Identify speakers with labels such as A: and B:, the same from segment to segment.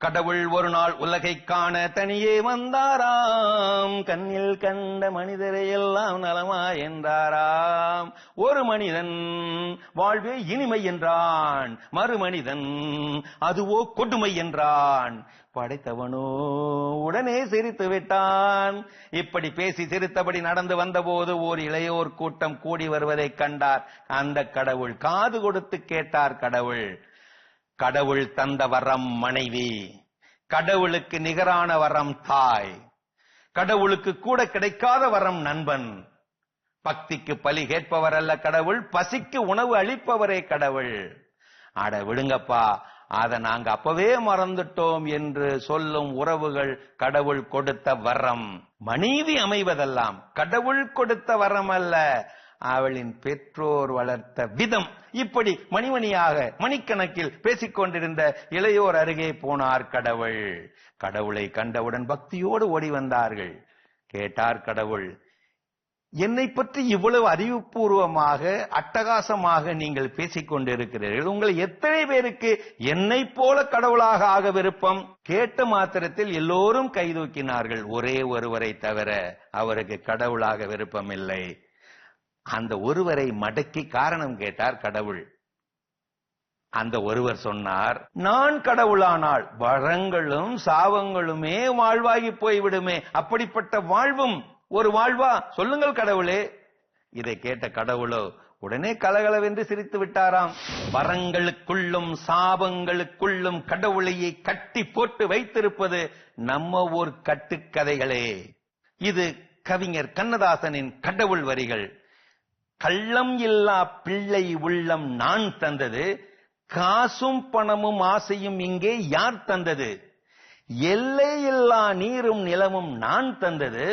A: கடவுள் ஒரு நாள் உலகை காண தனியே வந்தாராம். கண்ணில் கண்ட மனிதரை எல்லாம் நலமா என்றாராம். ஒரு மனிதன் வாழ்வே இனிமை என்றான். மறு மனிதன் அதுவோ கொடுமை என்றான். படைத்தவனோ உடனே சிரித்து விட்டான். இப்படி பேசி சிரித்தபடி நடந்து வந்தபோது ஓர் இளையோர் கூட்டம் கூடி வருவதைக் கண்டார். அந்த கடவுள் காது கொடுத்து கேட்டார் கடவுள் கடவுள் தந்த வரம் மனைவி. கடவுளுக்கு நிகரான வரம் தாய். கடவுளுக்கு கூட கிடைக்காத வரம் நண்பன். பக்திக்கு பலி கேட்பவர் அல்ல கடவுள் பசிக்கு உணவு அளிப்பவரே கடவுள். அட விடுங்கப்பா அதை நாங்க அப்பவே மறந்துட்டோம் என்று சொல்லும் உறவுகள் கடவுள் கொடுத்த வரம். மனைவி அமைவதெல்லாம் கடவுள் கொடுத்த வரம் அல்ல அவளின் பெற்றோர் வளர்த்த விதம் இப்படி மணிமணியாக மணிக்கணக்கில் பேசிக் கொண்டிருந்த இளையோர் அருகே போனார் கடவுள். கடவுளை கண்டவுடன் பக்தியோடு ஓடி வந்தார்கள். கேட்டார் கடவுள் என்னை பற்றி இவ்வளவு அறிவுபூர்வமாக அட்டகாசமாக நீங்கள் பேசிக் கொண்டிருக்கிறீர்கள். உங்கள் எத்தனை பேருக்கு என்னை போல கடவுளாக ஆக விருப்பம்? கேட்ட மாத்திரத்தில் எல்லோரும் கைதூக்கினார்கள் ஒரே ஒருவரை தவிர அவருக்கு கடவுளாக விருப்பம் இல்லை அந்த ஒருவரை மடக்கி காரணம் கேட்டார் கடவுள். அந்த ஒருவர் சொன்னார் நான் கடவுளானால் வரங்களும் சாபங்களுமே வாழ்வாகி போய்விடுமே. அப்படிப்பட்ட வாழ்வும் ஒரு வாழ்வா? சொல்லுங்கள் கடவுளே. இதை கேட்ட கடவுளோ உடனே கலகலவென்று சிரித்து விட்டாராம். வரங்களுக்குள்ளும் சாபங்களுக்குள்ளும் கடவுளையை கட்டி போட்டு வைத்திருப்பது நம்ம ஊர் கட்டுக்கதைகளே. இது கவிஞர் கண்ணதாசனின் கடவுள் வரிகள். கள்ளம் இல்லா பிள்ளை உள்ளம் நான் தந்தது காசும் பணமும் ஆசையும் இங்கே யார் தந்தது? எல்லை இல்லா நீரும் நிலமும் நான் தந்தது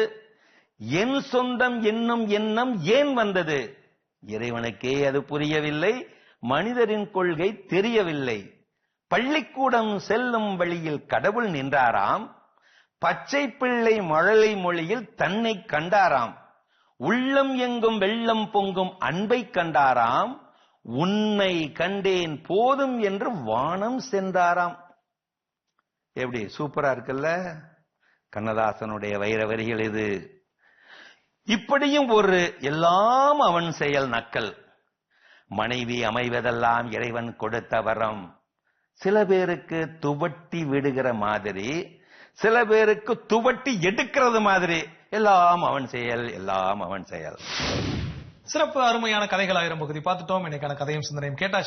A: என் சொந்தம் என்னும் எண்ணம் ஏன் வந்தது? இறைவனுக்கே அது புரியவில்லை மனிதரின் கொள்கை தெரியவில்லை. பள்ளிக்கூடம் செல்லும் வழியில் கடவுள் நின்றாராம் பச்சை பிள்ளை மழலை மொழியில் தன்னை கண்டாராம். உள்ளம் எங்கும் வெள்ளம் பொங்கும் அன்பை கண்டாராம் உன்னை கண்டேன் போதும் என்று வானம் சென்றாராம். எப்படி? சூப்பரா இருக்குல்ல? கண்ணதாசனுடைய வைர வரிகள் இது. இப்படியும் ஒரு எல்லாம் அவன் செயல் நக்கல். மனைவி அமைவதெல்லாம் இறைவன் கொடுத்த வரம். சில பேருக்கு துவட்டி விடுகிற மாதிரி சில பேருக்கு துவட்டி எடுக்கிறது மாதிரி. எல்லாம் அவன் செயல் எல்லாம் அவன் செயல்.
B: சிறப்பு அருமையான கதைகள் ஆயிரம் பகுதி. பார்த்துட்டோம். இன்னைக்கான கதையும் சிந்தனையும் கேட்டாச்சு.